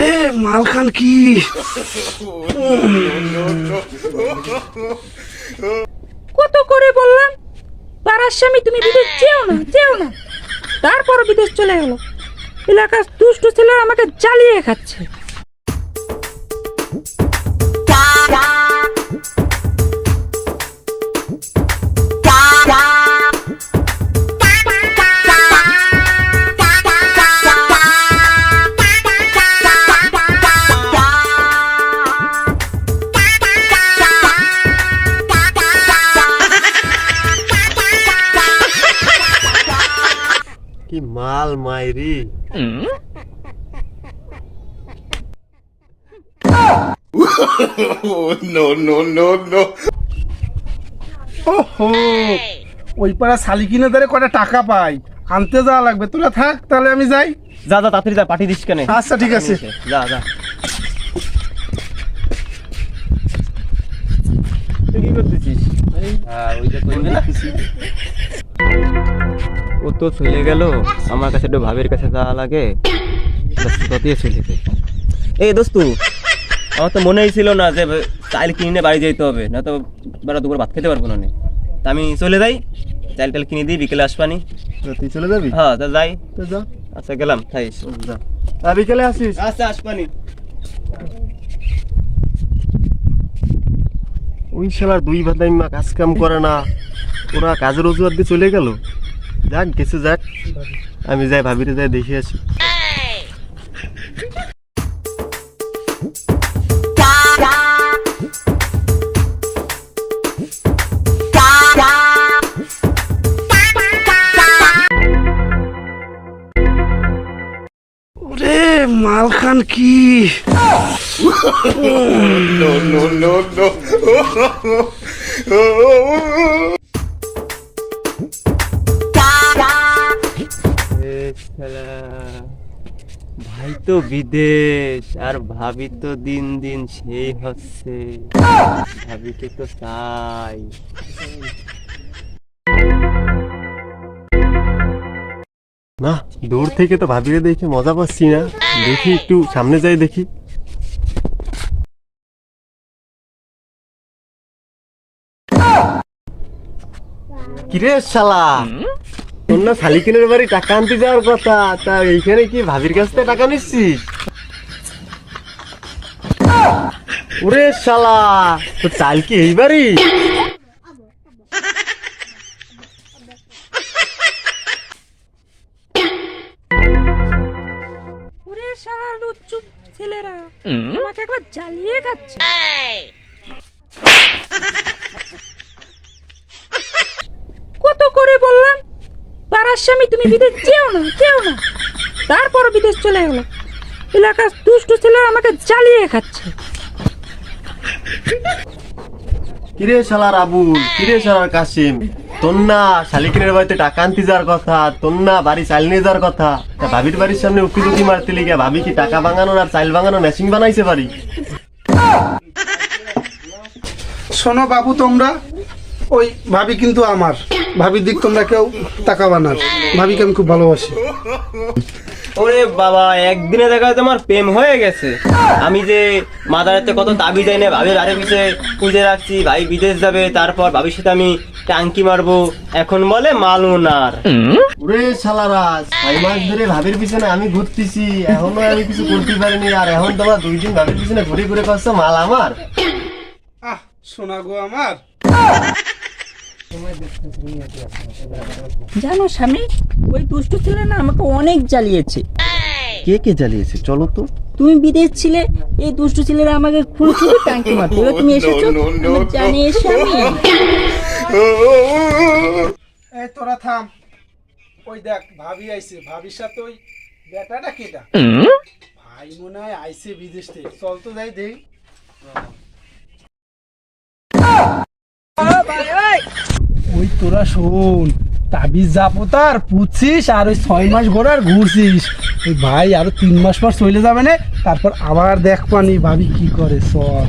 রে মালখান কি? কত করে বললাম? পাড়ার স্বামী, তুমি বিদেশ যেও না যেও না। তারপর বিদেশ চলে গেল। এলাকার দুষ্ট ছেলে আমাকে জ্বালিয়ে খাচ্ছে। মাল মাইরি। ওহো ওই পাড়া শালি কিনে ধরে কটা টাকা পাই? আনতে যাওয়া লাগবে। তোরা থাক তাহলে আমি যাই। যা যা তাড়াতাড়ি যা পাঠিয়ে দিস কেন। আচ্ছা ঠিক আছে। যা যা। তুই কি করতেছিস? হ্যাঁ করবি না? তো চলে গেল। আমার কাছে একটু ভাবির কাছে যাওয়া লাগে। দিয়ে চলে এই দোস্তু আমার তো মনেই ছিল না যে চাইল কিনে বাড়ি যেতে হবে। না তো বেলা দুপুর ভাত খেতে পারব না তা আমি চলে যাই। চাইল টাইল কিনে দিই বিকেলে আসবানি তুই চলে যাবি? হ্যাঁ তা যাই। তো যা। আচ্ছা গেলাম থাইস যা। বিকেলে আসিস? আচ্ছা আসবানি ওই শালার দুই ভাতাই মা কাজ কাম করে না। ওরা কাজের অজুহাত দিয়ে চলে গেল? যাক গেছে যাক আমি যাই ভাবিতে যাই দেখে আসি। মালখান কি? এ শালা, ভাই তো বিদেশ আর ভাবি তো দিন দিন সেই হচ্ছে। ভাবিকে তো চাই। না দূর থেকে তো ভাবিরে দেখে মজা পাচ্ছি না। দেখি একটু সামনে যাই দেখি। কিরে শালা? তোর না শালিকিনের বাড়ি টাকা আনতে যাওয়ার কথা তা এইখানে কি ভাবির কাছ থেকে টাকা নিচ্ছিস? ওরে শালা তোর চাল কি এই বাড়ি? ওরে শালা লুচ্চু ছেলেরা আমাকে একবার জ্বালিয়ে খাচ্ছে। কত করে বললাম? পাড়ার স্বামী তুমি বিদেশ যেও না যেও না। তারপর বিদেশ চলে গেল। এলাকার দুষ্ট ছেলেরা আমাকে জ্বালিয়ে খাচ্ছে। কিরে শালার আবুল কিরে শালার তোর না শালিকিনের বাড়িতে টাকা আনতে যাওয়ার কথা তোর না বাড়ি চাল নিয়ে যাওয়ার কথা। তা ভাবির বাড়ির সামনে উকি দুকি মারতে লিগে ভাবি কি টাকা বাঙানোর আর চাল বাঙানোর মেশিন বানাইছে বাড়ি? শোনো বাবু তোমরা ওই ভাবি কিন্তু আমার। ভাবির দিক তোমরা কেউ টাকা বানার ভাবিকে আমি খুব ভালোবাসি। ওরে বাবা একদিনে দেখা তোমার প্রেম হয়ে গেছে। আমি যে মাদারেতে কত দাবি দেয় না ভাবি আরে পিছে পুজে রাখছি ভাই বিদেশ যাবে তারপর ভাবির সাথে আমি টাঙ্কি মারবো। এখন বলে মালুনার। ওরে শালারা ছয় মাস ধরে ভাবির পিছনে আমি ঘুরতেছি এখনও আমি কিছু করতে পারিনি আর এখন তোমার দুই দিন ভাবির পিছনে ঘুরে ঘুরে করছ মাল আমার। আহ শোনা গো আমার। জানো স্বামী ওই দুষ্ট ছেলে না আমাকে অনেক জ্বালিয়েছে। কে কে জ্বালিয়েছে? চলো তো। তুমি বিদেশ ছিলে এই দুষ্ট ছেলেরা আমাকে খুলে খুলে টাঙ্কি মারতে এবার তুমি এসেছ? জানিয়ে স্বামী। এই তোরা থাম। ওই দেখ ভাবি আইছে। ভাবির সাথে ওই বেটাটা কেটা? ভাই মনে হয় আইছে বিদেশ থেকে। চল তো যাই দেই তোরা শোন, তাবিজ তার পুছিস আর ওই ছয় মাস ঘোরার ঘুরছিস। ওই ভাই, আরও তিন মাস পর চলে যাবে না, তারপর আবার দেখ পানি, ভাবি কি করে সব